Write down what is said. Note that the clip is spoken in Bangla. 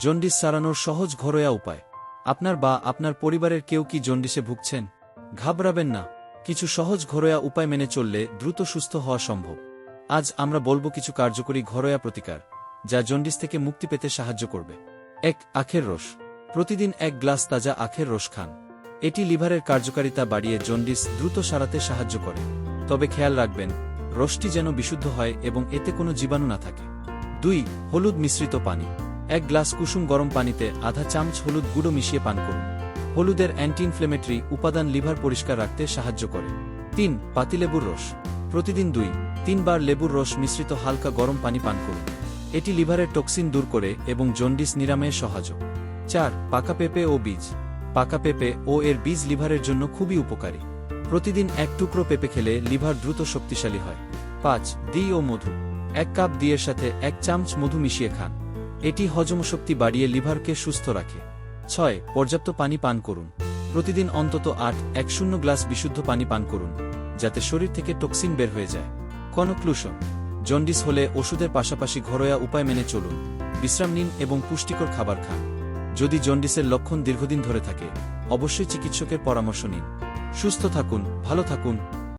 জন্ডিস সারানোর সহজ ঘরোয়া উপায়। আপনার বা আপনার পরিবারের কেউ কি জন্ডিসে ভুগছেন? ঘাবড়াবেন না। কিছু সহজ ঘরোয়া উপায় মেনে চললে দ্রুত সুস্থ হওয়া সম্ভব। আজ আমরা বলব কিছু কার্যকরী ঘরোয়া প্রতিকার, যা জন্ডিস থেকে মুক্তি পেতে সাহায্য করবে। এক, আখের রস। প্রতিদিন এক গ্লাস তাজা আখের রস খান। এটি লিভারের কার্যকারিতা বাড়িয়ে জন্ডিস দ্রুত সারাতে সাহায্য করে। তবে খেয়াল রাখবেন, রসটি যেন বিশুদ্ধ হয় এবং এতে কোনো জীবাণু না থাকে। দুই, হলুদ মিশ্রিত পানি। এক গ্লাস কুসুম গরম পানিতে আধা চামচ হলুদ গুঁড়ো মিশিয়ে পান করুন। হলুদের অ্যান্টি ইনফ্লেমেটরি উপাদান লিভার পরিষ্কার রাখতে সাহায্য করে। তিন পাতিলেবুর রস। প্রতিদিন দুই, তিনবার লেবুর রস মিশ্রিত হালকা গরম পানি পান করুন। এটি লিভারের টক্সিন দূর করে এবং জন্ডিস নিরাময়ে সহায়ক চার, পাকা পেঁপে ও বীজ। পাকা পেঁপে ও এর বীজ লিভারের জন্য খুবই উপকারী। প্রতিদিন এক টুকরো পেঁপে খেলে লিভার দ্রুত শক্তিশালী হয়। পাঁচ দি ও মধু। এক কাপ দিয়ের সাথে এক চামচ মধু মিশিয়ে খান। এটি হজম শক্তি বাড়িয়ে লিভারকে সুস্থ রাখে। ছয়, পর্যাপ্ত পানি পান করুন। প্রতিদিন অন্তত আট, এক শূন্য গ্লাস বিশুদ্ধ পানি পান করুন, যাতে শরীর থেকে টক্সিন বের হয়ে যায়। কনক্লুশন। জন্ডিস হলে ওষুধের পাশাপাশি ঘরোয়া উপায় মেনে চলুন। বিশ্রাম নিন এবং পুষ্টিকর খাবার খান। যদি জন্ডিসের লক্ষণ দীর্ঘদিন ধরে থাকে, অবশ্যই চিকিৎসকের পরামর্শ নিন। সুস্থ থাকুন, ভালো থাকুন